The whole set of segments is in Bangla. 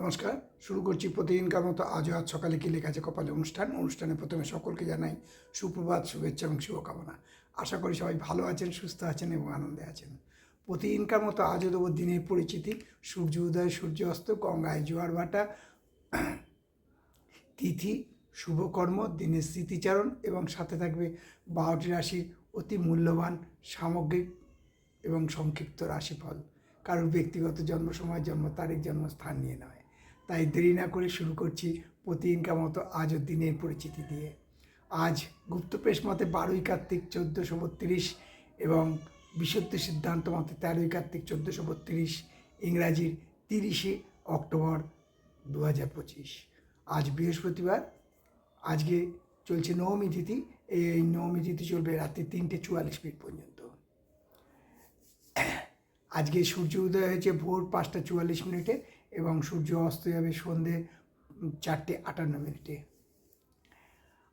নমস্কার, শুরু করছি প্রতিদিনকার মতো আজও আজ সকালে কি লেখা আছে কপালে অনুষ্ঠান। অনুষ্ঠানে প্রথমে সকলকে জানাই সুপ্রভাত শুভেচ্ছা এবং শুভকামনা। আশা করি সবাই ভালো আছেন, সুস্থ আছেন এবং আনন্দে আছেন। প্রতিদিনকার মতো আজও দেবো দিনের পরিচিতি। সূর্য উদয়, সূর্য অস্ত গঙ্গায় জোয়ার ভাটা, তিথি, শুভকর্ম, দিনের স্মৃতিচারণ এবং সাথে থাকবে বারোটি রাশির অতি মূল্যবান সামগ্রিক এবং সংক্ষিপ্ত রাশিফল। কারোর ব্যক্তিগত জন্ম সময়, জন্ম তারিখ, জন্মস্থান নিয়ে নয়। তাই দেরি না করে শুরু করছি প্রতিদিনকার মতো আজও দিনের পরিচিতি দিয়ে। আজ গুপ্তপ্রেস মতে বারোই কার্তিক চোদ্দোশো বত্রিশ এবং বিশুদ্ধ সিদ্ধান্ত মতে তেরোই কার্তিক চোদ্দোশো বত্রিশ, ইংরাজির তিরিশে অক্টোবর দু হাজার পঁচিশ। আজ বৃহস্পতিবার। আজকে চলছে নবমী তিথি। এই নবমী তিথি চলবে রাত্রি তিনটে চুয়াল্লিশ মিনিট পর্যন্ত। আজকে সূর্য উদয় হয়েছে ভোর পাঁচটা চুয়াল্লিশ মিনিটে। এবং সূর্য অস্ত যাবে সন্ধে চারটে আটান্ন মিনিটে।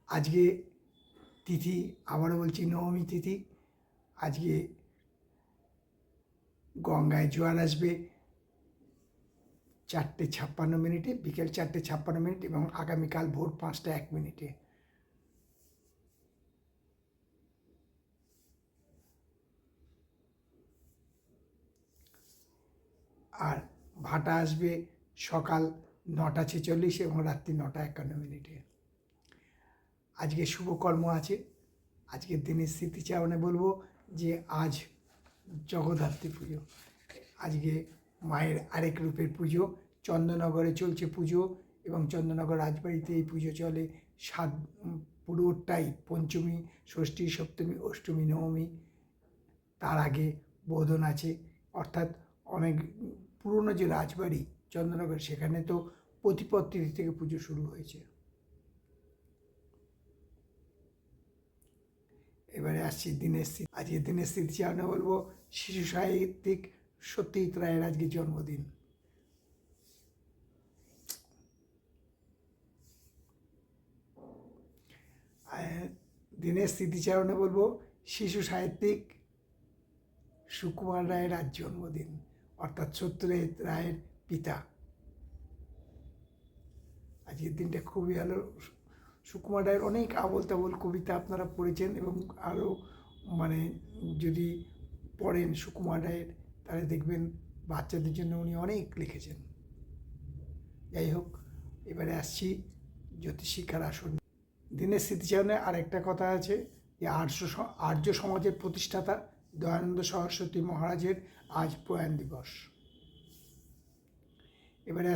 আজকে তিথি, আবারও বলছি নবমী তিথি। আজকে গঙ্গায় জোয়ার আসবে চারটে ছাপ্পান্ন মিনিটে, বিকেল চারটে ছাপ্পান্ন মিনিট এবং আগামীকাল ভোর পাঁচটা এক মিনিটে। আর ভাটা আসবে সকাল নটা ছেচল্লিশ এবং রাত্রি নটা একান্ন মিনিটে। আজকে শুভকর্ম আছে। আজকের দিনের স্মৃতিচারণে বলব যে আজ জগদ্ধাত্রী পুজো। আজকে মায়ের আরেক রূপের পুজো। চন্দননগরে চলছে পুজো এবং চন্দননগর রাজবাড়িতে এই পুজো চলে সাত পুরোটাই পঞ্চমী, ষষ্ঠী, সপ্তমী, অষ্টমী, নবমী। তার আগে বোধন আছে। অর্থাৎ অনেক পুরনো যে রাজবাড়ি চন্দ্রনগর, সেখানে তো প্রতিপদ তিথি থেকে পুজো শুরু হয়েছে। এবারে আসছি দিনের স্মৃতি। আজকে দিনের স্মৃতি আমরা বলব, শিশু সাহিত্যিক সত্যজিৎ রায়ের আজকে জন্মদিন। দিনের স্মৃতিচারণে বলব, শিশু সাহিত্যিক সুকুমার রায়ের আজ জন্মদিন। অর্থাৎ সত্যজিৎ রায়ের পিতা। আজকের দিনটা খুবই ভালো। সুকুমার রায়ের অনেক আবল তাবল কবিতা আপনারা পড়েছেন এবং আরও মানে যদি পড়েন সুকুমার রায়ের, তাহলে দেখবেন বাচ্চাদের জন্য উনি অনেক লিখেছেন। যাই হোক, এবারে আসছি জ্যোতিষিক্ষার আসন। দিনের স্মৃতিচারণে আর একটা কথা আছে যে আর্য আর্য সমাজের প্রতিষ্ঠাতা দয়ানন্দ সরস্বতী মহারাজের আজ প্রয়াণ দিবস। এবারে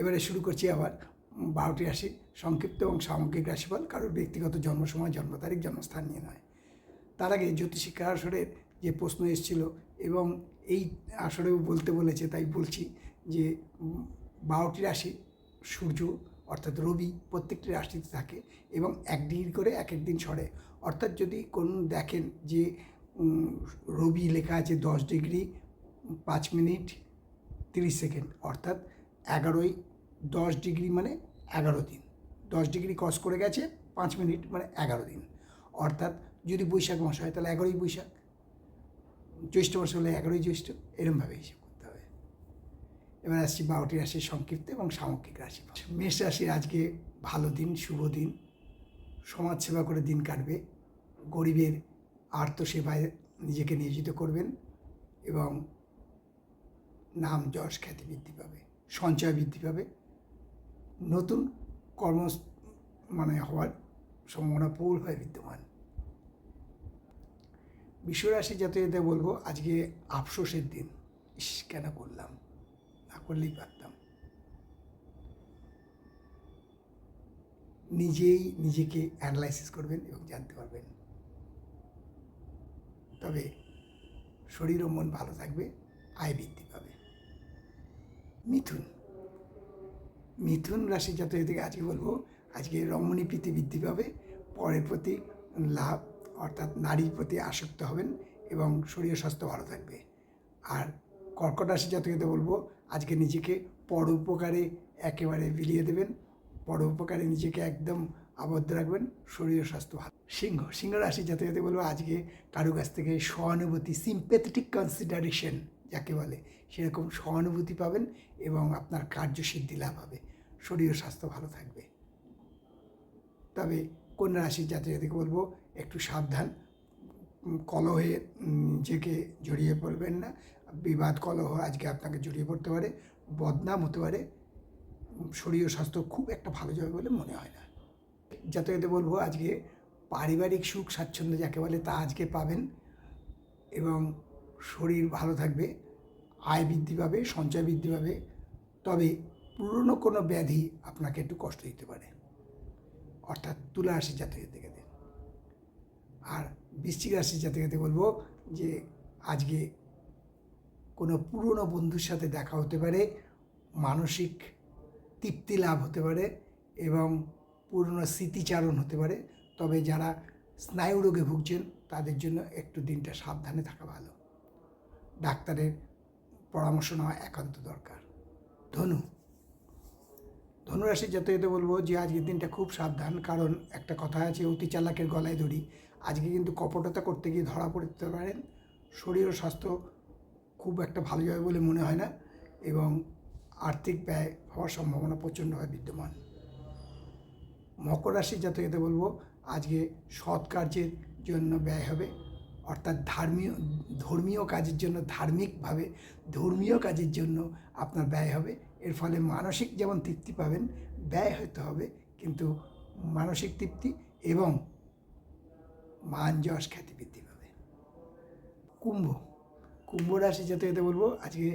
এবারে শুরু করছি আবার বারোটি রাশি, সংক্ষিপ্ত এবং সামগ্রিক রাশিফল কারোর ব্যক্তিগত জন্ম সময়, জন্ম তারিখ, জন্মস্থান নিয়ে নয়। তার আগে জ্যোতিষিক্ষা আসরের যে প্রশ্ন এসেছিল এবং এই আসরেও বলতে বলেছে, তাই বলছি যে বারোটি রাশি, সূর্য অর্থাৎ রবি প্রত্যেকটি রাশিতে থাকে এবং এক ডিগ্রি করে এক এক দিন সরে অর্থাৎ যদি কোন দেখেন যে রবি লেখা আছে দশ ডিগ্রি, পাঁচ মিনিট তিরিশ সেকেন্ড, অর্থাৎ এগারোই দশ ডিগ্রি মানে এগারো দিন। দশ ডিগ্রি ক্রস করে গেছে, পাঁচ মিনিট মানে এগারো দিন। অর্থাৎ যদি বৈশাখ মাস হয় তাহলে এগারোই বৈশাখ, জ্যৈষ্ঠ মাস হলে এগারোই জ্যৈষ্ঠ এরমভাবে হিসেব। এবার আসছি বারোটি রাশির সংক্ষিপ্ত এবং সামগ্রিক রাশি মেষ রাশির আজকে ভালো দিন, শুভ দিন। সমাজসেবা করে দিন কাটবে। গরিবের আর্তসেবায় নিজেকে নিয়োজিত করবেন এবং নাম, যশ, খ্যাতি বৃদ্ধি পাবে, সঞ্চয় বৃদ্ধি পাবে। নতুন কর্ম মানে হওয়ার সম্ভাবনা প্রবল হয় বিদ্যমান। বিশ্বরাশি জাতীয়তে বলব, আজকে আফসোসের দিন। ইস, কেন করলাম? করলেই পারতাম। নিজেই নিজেকে অ্যানালাইসিস করবেন এবং জানতে পারবেন। তবে শরীর ও মন ভালো থাকবে, আয় বৃদ্ধি পাবে। মিথুন মিথুন রাশি জাতক থেকে আজকে বলব, আজকে রমণী প্রীতি বৃদ্ধি পাবে, পরের প্রতি লাভ অর্থাৎ নারীর প্রতি আসক্ত হবেন এবং শরীর স্বাস্থ্য ভালো থাকবে। আর কর্কট রাশি জাতকদের বলব, আজকে নিজেকে পরোপকারে একেবারে বিলিয়ে দেবেন। পরোপকারে নিজেকে একদম আবদ্ধ রাখবেন, শরীর স্বাস্থ্য ভালো। সিংহ সিংহ রাশি জাতকদের বলব, আজকে কারও কাছ থেকে সহানুভূতি সিম্পেথেটিক কনসিডারেশন যাকে বলে, সেরকম সহানুভূতি পাবেন এবং আপনার কার্যসিদ্ধি লাভ হবে। শরীর স্বাস্থ্য ভালো থাকবে। তবে কন্যা রাশির জাতিকে বলব, একটু সাবধান। কলহে নিজেকে জড়িয়ে পড়বেন না। বিবাদ কলহ আজকে আপনাকে জড়িয়ে পড়তে পারে, বদনাম হতে পারে, শরীর স্বাস্থ্য খুব একটা ভালো যাবে বলে মনে হয় না। যাতায়াতে বলব, আজকে পারিবারিক সুখ স্বাচ্ছন্দ্য যাকে বলে তা আজকে পাবেন এবং শরীর ভালো থাকবে, আয় বৃদ্ধি পাবে, সঞ্চয় বৃদ্ধি পাবে, তবে পুরনো কোনো ব্যাধি আপনাকে একটু কষ্ট দিতে পারে। অর্থাৎ তুলা রাশির জাতকের দিকে আর বৃশ্চিক রাশির জাতকেতে বলব যে, আজকে কোনো পুরনো বন্ধুর সাথে দেখা হতে পারে, মানসিক তৃপ্তি লাভ হতে পারে এবং পুরনো স্মৃতিচারণ হতে পারে। তবে যারা স্নায়ু রোগে ভুগছেন, তাদের জন্য একটু দিনটা সাবধানে থাকা ভালো। ডাক্তারের পরামর্শ নেওয়া একান্ত দরকার। ধনু, ধনুরাশির জাতকতে বলব যে আজকের দিনটা খুব সাবধান, কারণ একটা কথা আছে, অতি চালাকের গলায় ধরি আজকে কিন্তু কপটতা করতে গিয়ে ধরা পড়তে পারেন। শরীর ও স্বাস্থ্য খুব একটা ভালো যাবে বলে মনে হয় না এবং আর্থিক ব্যয় হওয়ার সম্ভাবনা প্রচণ্ডভাবে বিদ্যমান। মকর রাশির জাতকেতে বলব, আজকে সৎ কার্যের জন্য ব্যয় হবে, অর্থাৎ ধর্মীয় ধর্মীয় কাজের জন্য, ধার্মিকভাবে ধর্মীয় কাজের জন্য আপনার ব্যয় হবে। এর ফলে মানসিক যেমন তৃপ্তি পাবেন, ব্যয় হতে হবে, কিন্তু মানসিক তৃপ্তি এবং মান যশ খ্যাতি বৃদ্ধি পাবে। কুম্ভ কুম্ভ রাশি যেতে বলব, আজকে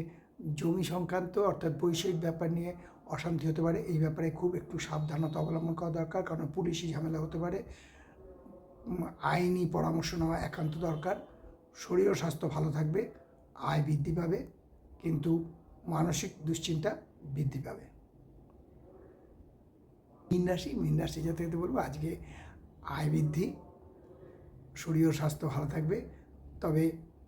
জমি সংক্রান্ত অর্থাৎ বৈষয়িক ব্যাপার নিয়ে অশান্তি হতে পারে, এই ব্যাপারে খুব একটু সাবধানতা অবলম্বন করা দরকার, কারণ পুলিশি ঝামেলা হতে পারে। আইনি পরামর্শ নেওয়া একান্ত দরকার, শরীর ও স্বাস্থ্য ভালো থাকবে, আয় বৃদ্ধি পাবে, কিন্তু মানসিক দুশ্চিন্তা বৃদ্ধি পাবে। মীন রাশি মীন রাশি যেতে বলব, আজকে আয় বৃদ্ধি, শরীর ও স্বাস্থ্য ভালো থাকবে, তবে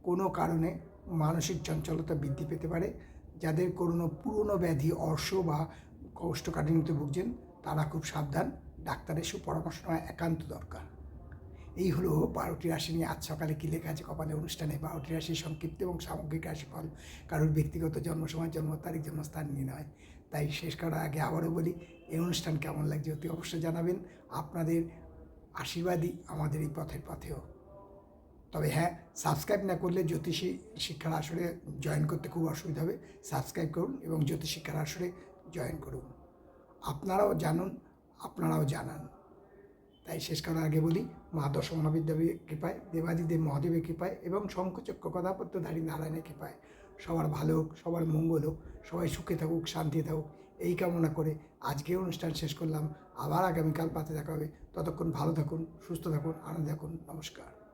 কোনো কারণে মানসিক চঞ্চলতা বৃদ্ধি পেতে পারে। যাদের কোনো পুরনো ব্যাধি, অর্শ বা কোষ্ঠকাঠিন্যতে ভুগছেন, তারা খুব সাবধান। ডাক্তারের সুপরামর্শ নেওয়া একান্ত দরকার। এই হলো বারোটি রাশি নিয়ে আজ সকালে কী লেখা আছে কপালে অনুষ্ঠানে? বারোটি রাশির সংক্ষিপ্ত এবং সামগ্রিক রাশিফল। কারোর ব্যক্তিগত জন্ম সময় জন্ম তারিখ, জন্মস্থান নিয়ে নয় তাই শেষ করার আগে আবারও বলি, এই অনুষ্ঠান কেমন লাগছে অতি অবশ্যই জানাবেন। আপনাদের আশীর্বাদই আমাদের এই পথের পথেও। তবে হ্যাঁ সাবস্ক্রাইব না করলে জ্যোতিষী শিক্ষার আসরে জয়েন করতে খুব অসুবিধা হবে। সাবস্ক্রাইব করুন এবং জ্যোতিষ শিক্ষার আসরে জয়েন করুন। আপনারাও জানুন, আপনারাও জানান। তাই শেষ করার আগে বলি, মা দশমহাবিদ্যাবী কৃপায়, দেবাদিদেব মহাদেবের কৃপায় এবং শঙ্খচক্র কথাপত্রধারী নারায়ণের কৃপায় সবার ভালো হোক, সবার মঙ্গল হোক, সবাই সুখে থাকুক শান্তি থাকুক, এই কামনা করে আজকে অনুষ্ঠান শেষ করলাম। আবার আগামীকাল পাতে দেখা হবে। ততক্ষণ ভালো থাকুন, সুস্থ থাকুন, আনন্দে থাকুন। নমস্কার।